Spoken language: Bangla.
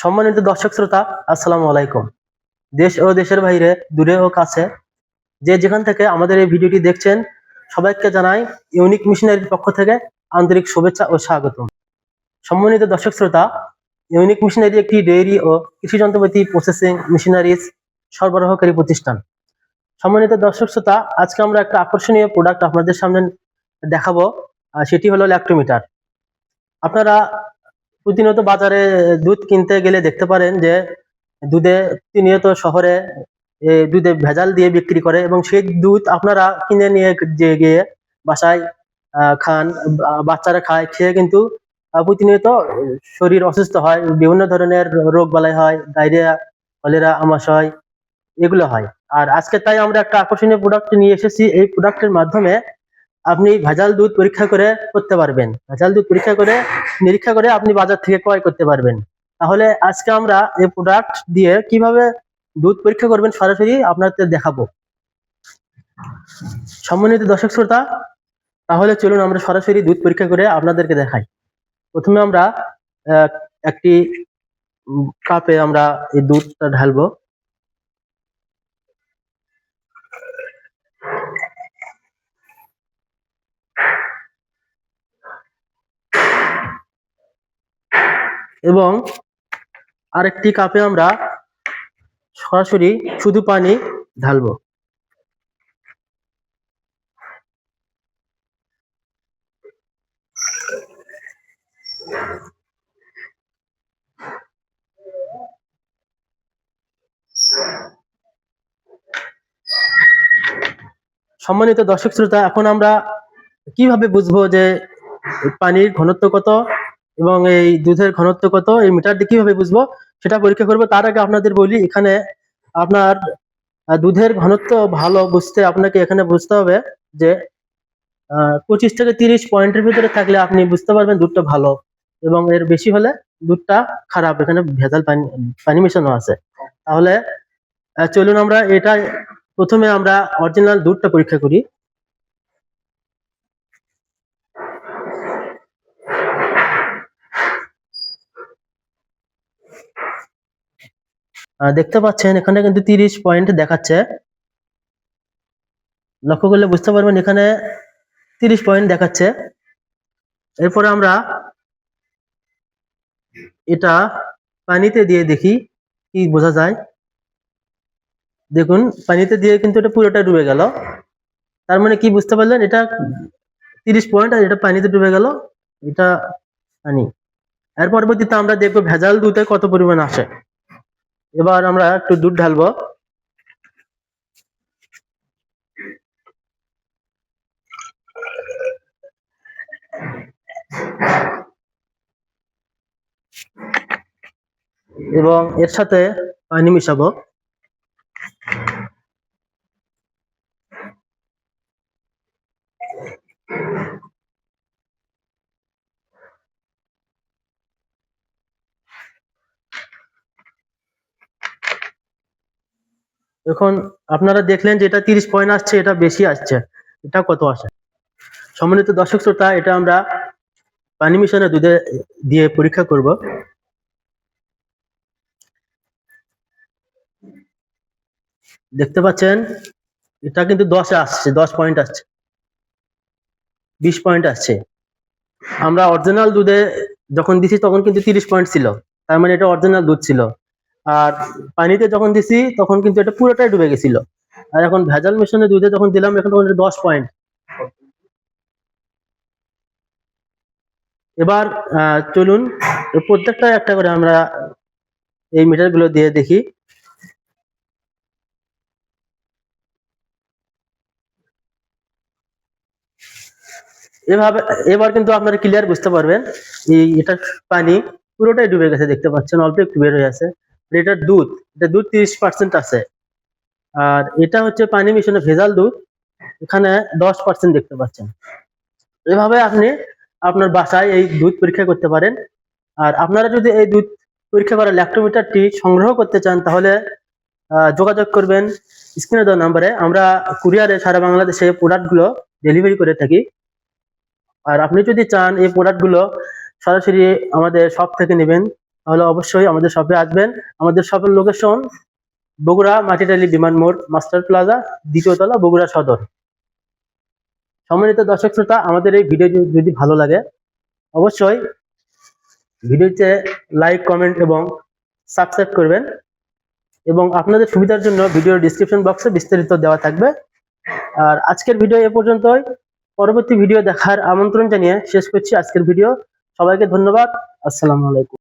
সম্মানিত দর্শক শ্রোতা, আসসালামু আলাইকুম। দেশ ও দেশের বাইরে, দূরে ও কাছে, যে যেখান থেকে আমাদের এই ভিডিওটি দেখছেন, সবাইকে জানাই ইউনিক মিশনারির পক্ষ থেকে আন্তরিক শুভেচ্ছা ও স্বাগতম। সম্মানিত দর্শক শ্রোতা, ইউনিক মিশনারি একটি ডেইরি ও কৃষি যন্ত্রপাতি প্রসেসিং মেশিনারিজ সরবরাহকারী প্রতিষ্ঠান। সম্মানিত দর্শক শ্রোতা, আজকে আমরা একটা আকর্ষণীয় প্রোডাক্ট আপনাদের সামনে দেখাবো সেটি হলো ল্যাক্টোমিটার। আপনারা প্রতিনিয়ত বাজারে দুধ কিনতে গেলে দেখতে পারেন যে দুধে প্রতিনিয়ত শহরে দুধে ভেজাল দিয়ে বিক্রি করে এবং সেই দুধ আপনারা কিনে নিয়ে গিয়ে বাসায় খান, বাচ্চারা খায়, খেয়ে কিন্তু প্রতিনিয়ত শরীর অসুস্থ হয়, বিভিন্ন ধরনের রোগ বালাই হয়, ডায়রিয়া, কলেরা, আমাশয় এগুলো হয়। আর আজকে তাই আমরা একটা আকর্ষণীয় প্রোডাক্ট নিয়ে এসেছি। এই প্রোডাক্টের মাধ্যমে আপনি ভেজাল দুধ পরীক্ষা করে করতে পারবেন। ভেজাল দুধ পরীক্ষা করে নিরীক্ষা করে আপনি বাজার থেকে ক্রয় করতে পারবেন। তাহলে আজকে আমরা এই প্রোডাক্ট দিয়ে কীভাবে দুধ পরীক্ষা করবেন সরাসরি আপনাদের দেখাবো। সম্মানিত দর্শক শ্রোতা, তাহলে চলুন আমরা সরাসরি দুধ পরীক্ষা করে আপনাদেরকে দেখাই। প্রথমে আমরা একটি কাপে আমরা এই দুধটা ঢালবো। এবং আরেকটি কাপে আমরা সরাসরি শুধু পানি ঢালবো। সম্মানিত দর্শক শ্রোতা, এখন আমরা কীভাবে বুঝব যে পানির ঘনত্ব কত? এবং এই দুধের ঘনত্ব কত? এই মিটার দিয়ে কীভাবে বুঝব? সেটা পরীক্ষা করব। তার আগে আপনাদের বলি, এখানে আপনার দুধের ঘনত্ব ভালো বুঝতে আপনাকে এখানে বুঝতে হবে যে পঁচিশ থেকে তিরিশ পয়েন্টের ভিতরে থাকলে আপনি বুঝতে পারবেন দুধটা ভালো এবং এর বেশি হলে দুধটা খারাপ। এখানে ভেজাল পানি পানি মেশানো আছে। তাহলে চলুন আমরা এটা প্রথমে আমরা অরিজিনাল দুধটা পরীক্ষা করি। দেখতে পাচ্ছেন, এখানে কিন্তু তিরিশ পয়েন্ট দেখাচ্ছে। লক্ষ্য করলে বুঝতে পারবেন, এখানে তিরিশ পয়েন্ট দেখাচ্ছে। এরপরে আমরা এটা পানিতে দিয়ে দেখি, কি বোঝা যায়? দেখুন, পানিতে দিয়ে কিন্তু এটা পুরোটা ডুবে গেল। তার মানে কি বুঝতে পারলেন, এটা তিরিশ পয়েন্ট আর এটা পানিতে ডুবে গেল, এটা পানি। এর পরবর্তীতে আমরা দেখব ভেজাল দুধে কত পরিমাণ আসে। এবার আমরা একটু দুধ ঢালবো। এবং এর সাথে পানি মিশাবো। এখন আপনারা দেখলেন যে এটা তিরিশ পয়েন্ট আসছে, এটা বেশি আসছে। এটা কত আসে? সম্মানিত দর্শক শ্রোতা, এটা আমরা পানি মিশানো দুধে দিয়ে পরীক্ষা করব। দেখতে পাচ্ছেন, এটা কিন্তু দশে আসছে, দশ পয়েন্ট আসছে। বিশ পয়েন্ট আসছে। আমরা অরিজিনাল দুধে যখন দিছি, তখন কিন্তু তিরিশ পয়েন্ট ছিল। তার মানে এটা অরিজিনাল দুধ ছিল। আর পানিতে যখন দিছি, তখন কিন্তু এটা পুরোটাই ডুবে গেছিল। আর এখন ভেজাল মেশানো দুধে যখন দিলাম, এখন তখন দশ পয়েন্ট এবার চলুন প্রত্যেকটা একটা করে আমরা এই মিটারগুলো দিয়ে দেখি। এভাবে, এবার কিন্তু আপনারা ক্লিয়ার বুঝতে পারবেন, এই এটা পানি পুরোটাই ডুবে গেছে, দেখতে পাচ্ছেন, অল্প একটু বের হয়ে আছে। এটা দুধ এটা দুধ তিরিশ পার্সেন্ট আছে। আর এটা হচ্ছে পানি মিশানো ভেজাল দুধ, এখানে দশ পার্সেন্ট দেখতে পাচ্ছেন। এভাবে আপনি আপনার বাসায় এই দুধ পরীক্ষা করতে পারেন। আর আপনারা যদি এই দুধ পরীক্ষা করা ল্যাক্টোমিটারটি সংগ্রহ করতে চান, তাহলে যোগাযোগ করবেন স্ক্রিনে দেওয়া নাম্বারে। আমরা কুরিয়ারে সারা বাংলাদেশে প্রোডাক্টগুলো ডেলিভারি করে থাকি। আর আপনি যদি চান এই প্রোডাক্টগুলো সরাসরি আমাদের শপ থেকে নেবেন তাহলে অবশ্যই আমাদের শপে আসবেন। আমাদের শপের লোকেশন বগুড়া মাটিটালি বিমান মোড়, মাস্টার প্লাজা, দ্বিতীয় তলা বগুড়া সদর। সম্মানিত দর্শক শ্রোতা, আমাদের এই ভিডিও যদি ভালো লাগে, অবশ্যই ভিডিওতে লাইক কমেন্ট এবং সাবস্ক্রাইব করবেন এবং আপনাদের সুবিধার জন্য ভিডিওর ডিসক্রিপশন বক্সে বিস্তারিত দেওয়া থাকবে। আর আজকের ভিডিও এ পর্যন্তই। পরবর্তী ভিডিও দেখার আমন্ত্রণ জানিয়ে শেষ করছি আজকের ভিডিও সবাইকে ধন্যবাদ। আসসালামু আলাইকুম।